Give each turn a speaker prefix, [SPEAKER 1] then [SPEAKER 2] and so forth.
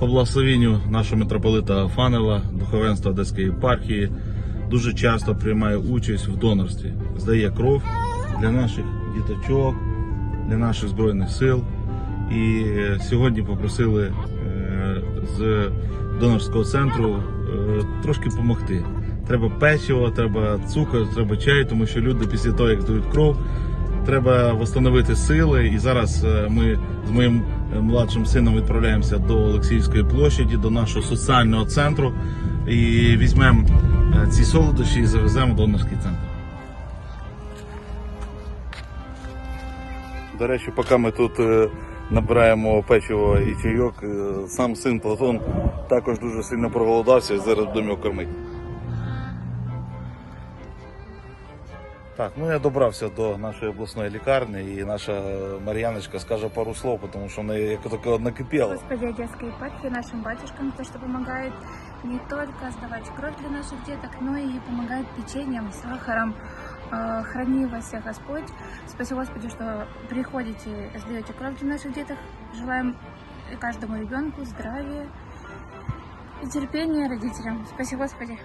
[SPEAKER 1] По благословенню нашого митрополита Фанела, духовенства Одеської єпархії, дуже часто приймає участь в донорстві, здає кров для наших діточок, для наших збройних сил. І е, сьогодні попросили е, з донорського центру е, трошки допомогти. Треба печиво, треба цукор, треба чай, тому що люди після того, як здають кров, треба встановити сили. І зараз е, ми з моїм е, младшим сином відправляємося до Олексіївської площаді, до нашого соціального центру і візьмемо е, ці солодощі і завеземо в донорський центр. До речі, поки ми тут набираємо печиво і чайок, сам син Платон також дуже сильно проголодався і зараз будемо його кормити. Так, ну я добрався до нашої обласної лікарні і наша Мар'яночка скаже пару слов, тому що в неї як таке накипіло.
[SPEAKER 2] Господи Одесской епархии, нашим батюшкам, то, что помогает не только сдавать кровь для наших деток, но и помогает печеньем, сахаром. Храни вас Господь. Спасибо Господи, что приходите, сдаете кровь для наших деток. Желаем каждому ребенку здравия и терпения родителям. Спасибо Господи.